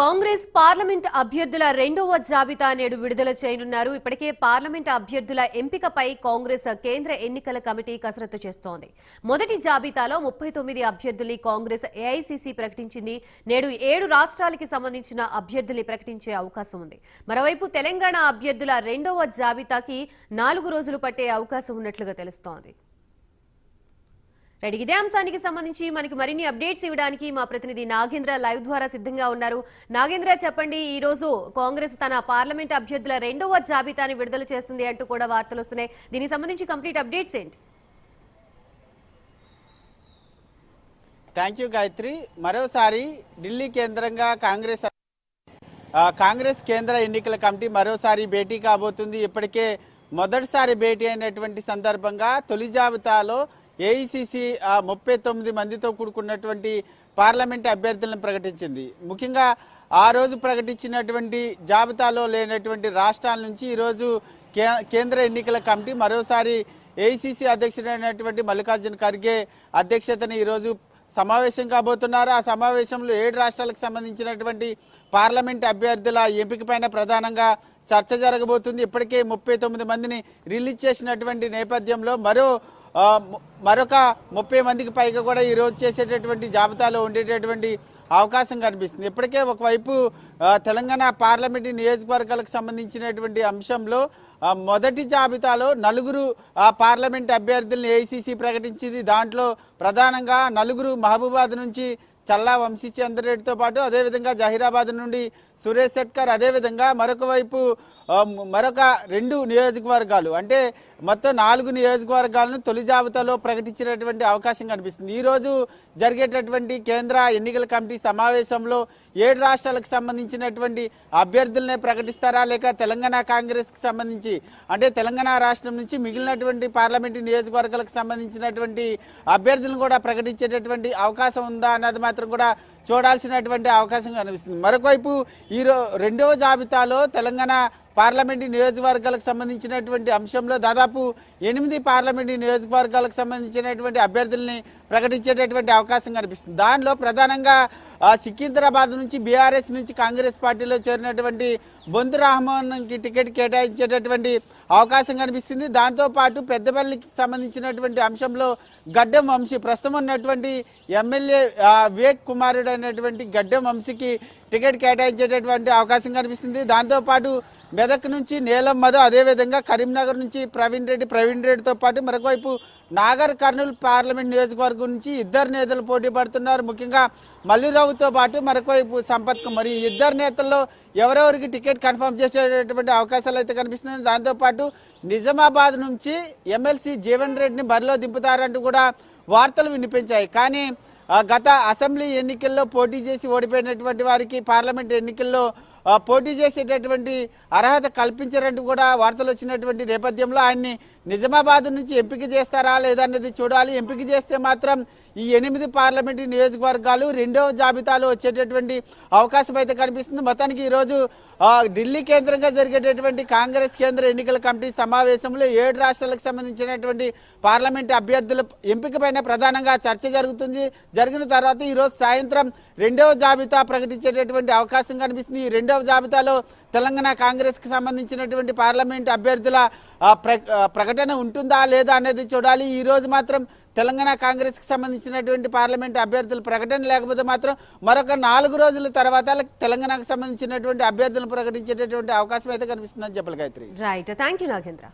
Congress parliament అభ్యర్థుల రెండవ జాబితా నేడు విడుదల చేయనున్నారు. ఇప్పటికే పార్లమెంట్ అభ్యర్థుల ఎంపికపై కాంగ్రెస్ కేంద్ర ఎన్నికల కమిటీ కసరత్తు చేస్తోంది. మొదటి జాబితాలో ముప్పై తొమ్మిది అభ్యర్థుల్ని కాంగ్రెస్ ఏఐసీసీ ప్రకటించింది. నేడు ఏడు రాష్ట్రాలకి సంబంధించిన అభ్యర్థుల్ని ప్రకటించే అవకాశం ఉంది. మరోవైపు తెలంగాణ అభ్యర్థుల రెండవ జాబితాకి నాలుగు రోజులు పట్టే అవకాశం ఉన్నట్లుగా తెలుస్తోంది. రైట్ ఇదే అంశానికి సంబంధించి మనకి మరిన్ని అప్డేట్స్ ఇవ్వడానికి మా ప్రతినిధి నాగేంద్ర లైవ్ ద్వారా సిద్ధంగా ఉన్నారు. నాగేంద్ర చెప్పండి ఈ రోజు కాంగ్రెస్ తన పార్లమెంట్ అభ్యర్థుల రెండవ జాబితాని విడుదల చేస్తుంది అంటూ కూడా వార్తలు వస్తున్నాయి. దీనికి సంబంధించి కంప్లీట్ అప్డేట్స్ ఏంటి? Thank you Gayatri. మరోసారి ఢిల్లీ కేంద్రంగా కాంగ్రెస్ కాంగ్రెస్ కేంద్ర ఎన్నికల కమిటీ మరోసారి భేటీ కాబోతుంది. ఇప్పటికే మొదటిసారి భేటీ అయినటువంటి సందర్భంగా తొలి జాబితాలో ఏఐసిసి ముప్పై తొమ్మిది మందితో కూడుకున్నటువంటి పార్లమెంట్ అభ్యర్థులను ప్రకటించింది. ముఖ్యంగా ఆ రోజు ప్రకటించినటువంటి జాబితాలో లేనటువంటి రాష్ట్రాల నుంచి ఈరోజు కే కేంద్ర ఎన్నికల కమిటీ మరోసారి ఏఐసిసి అధ్యక్షుడైనటువంటి మల్లికార్జున ఖర్గే అధ్యక్షతన ఈరోజు సమావేశం కాబోతున్నారు. ఆ సమావేశంలో ఏడు రాష్ట్రాలకు సంబంధించినటువంటి పార్లమెంట్ అభ్యర్థుల ఎంపికపైన ప్రధానంగా చర్చ జరగబోతుంది. ఇప్పటికే ముప్పై తొమ్మిది మందిని రిలీజ్ చేసినటువంటి నేపథ్యంలో మరో మరొక ముప్పై మందికి పైగా కూడా ఈరోజు చేసేటటువంటి జాబితాలో ఉండేటటువంటి అవకాశం కనిపిస్తుంది. ఇప్పటికే ఒకవైపు తెలంగాణ పార్లమెంటు నియోజకవర్గాలకు సంబంధించినటువంటి అంశంలో మొదటి జాబితాలో నలుగురు ఆ, పార్లమెంట్ అభ్యర్థుల్ని ఏఐసిసి ప్రకటించింది. దాంట్లో ప్రధానంగా నలుగురు మహబూబాద్ నుంచి చల్లా వంశీచంద్రరెడ్డితో పాటు అదేవిధంగా జహీరాబాద్ నుండి సురేష్ శెట్కర్ అదేవిధంగా మరొక వైపు మరొక రెండు నియోజకవర్గాలు అంటే మొత్తం నాలుగు నియోజకవర్గాలను తొలి జాబితాలో ప్రకటించినటువంటి అవకాశం కనిపిస్తుంది. ఈరోజు జరిగేటటువంటి కేంద్ర ఎన్నికల కమిటీ సమావేశంలో ఏడు రాష్ట్రాలకు సంబంధించినటువంటి అభ్యర్థులనే ప్రకటిస్తారా లేక తెలంగాణ కాంగ్రెస్కి సంబంధించి అంటే తెలంగాణ రాష్ట్రం నుంచి మిగిలినటువంటి పార్లమెంటు నియోజకవర్గాలకు సంబంధించినటువంటి అభ్యర్థులను కూడా ప్రకటించేటటువంటి అవకాశం ఉందా అన్నది మాత్రం కూడా చూడాల్సినటువంటి అవకాశం కనిపిస్తుంది. మరొకవైపు ఈ రెండవ జాబితాలో తెలంగాణ పార్లమెంటు నియోజకవర్గాలకు సంబంధించినటువంటి అంశంలో దాదాపు ఎనిమిది పార్లమెంటు నియోజకవర్గాలకు సంబంధించినటువంటి అభ్యర్థుల్ని ప్రకటించేటటువంటి అవకాశం కనిపిస్తుంది. దానిలో ప్రధానంగా సికింద్రాబాద్ నుంచి బీఆర్ఎస్ నుంచి కాంగ్రెస్ పార్టీలో చేరినటువంటి బొందు రహమాన్కి టికెట్ కేటాయించేటటువంటి అవకాశం కనిపిస్తుంది. దాంతో పాటు పెద్దపల్లికి సంబంధించినటువంటి అంశంలో గడ్డం వంశీ ప్రస్తుతం ఉన్నటువంటి ఎమ్మెల్యే వివేక్ కుమారుడు అయినటువంటి గడ్డం వంశీకి టికెట్ కేటాయించేటటువంటి అవకాశం కనిపిస్తుంది. దాంతోపాటు మెదక్ నుంచి నీలం మధు అదేవిధంగా కరీంనగర్ నుంచి ప్రవీణ్ రెడ్డి ప్రవీణ్ రెడ్డితో పాటు మరొకవైపు నాగర్ కర్నూలు పార్లమెంట్ నియోజకవర్గం నుంచి ఇద్దరు నేతలు పోటీ పడుతున్నారు. ముఖ్యంగా మల్లిరావుతో పాటు మరొకవైపు సంపత్ కుమార్. ఈ ఇద్దరు నేతల్లో ఎవరెవరికి టికెట్ కన్ఫర్మ్ చేసేటటువంటి అవకాశాలు అయితే కనిపిస్తున్నాయి. దాంతోపాటు నిజామాబాద్ నుంచి ఎమ్మెల్సీ జీవన్ రెడ్డిని బరిలో దింపుతారంటూ కూడా వార్తలు వినిపించాయి. కానీ గత అసెంబ్లీ ఎన్నికల్లో పోటీ చేసి ఓడిపోయినటువంటి వారికి పార్లమెంట్ ఎన్నికల్లో పోటీ చేసేటటువంటి అర్హత కల్పించారంటూ కూడా వార్తలు వచ్చినటువంటి నేపథ్యంలో ఆయన్ని నిజామాబాద్ నుంచి ఎంపిక చేస్తారా లేదన్నది చూడాలి. ఎంపిక చేస్తే మాత్రం ఈ ఎనిమిది పార్లమెంటు నియోజకవర్గాలు రెండవ జాబితాలో వచ్చేటటువంటి అవకాశం అయితే కనిపిస్తుంది. మొత్తానికి ఈరోజు ఢిల్లీ కేంద్రంగా జరిగేటటువంటి కాంగ్రెస్ కేంద్ర ఎన్నికల కమిటీ సమావేశంలో ఏడు రాష్ట్రాలకు సంబంధించినటువంటి పార్లమెంట్ అభ్యర్థుల ఎంపికపైన ప్రధానంగా చర్చ జరుగుతుంది. జరిగిన తర్వాత ఈరోజు సాయంత్రం రెండవ జాబితా ప్రకటించేటటువంటి అవకాశం కనిపిస్తుంది. ఈ రెండవ జాబితాలో తెలంగాణ కాంగ్రెస్కి సంబంధించినటువంటి పార్లమెంట్ అభ్యర్థుల ప్ర- ప్రకటన ఉంటుందా లేదా అనేది చూడాలి. ఈ రోజు మాత్రం తెలంగాణ కాంగ్రెస్కి సంబంధించినటువంటి పార్లమెంట్ అభ్యర్థుల ప్రకటన లేకపోతే మాత్రం మరొక నాలుగు రోజుల తర్వాత తెలంగాణకు సంబంధించినటువంటి అభ్యర్థులను ప్రకటించేటటువంటి అవకాశం అయితే కనిపిస్తుందని చెప్పాలి Gayatri. Right thank you Nagendra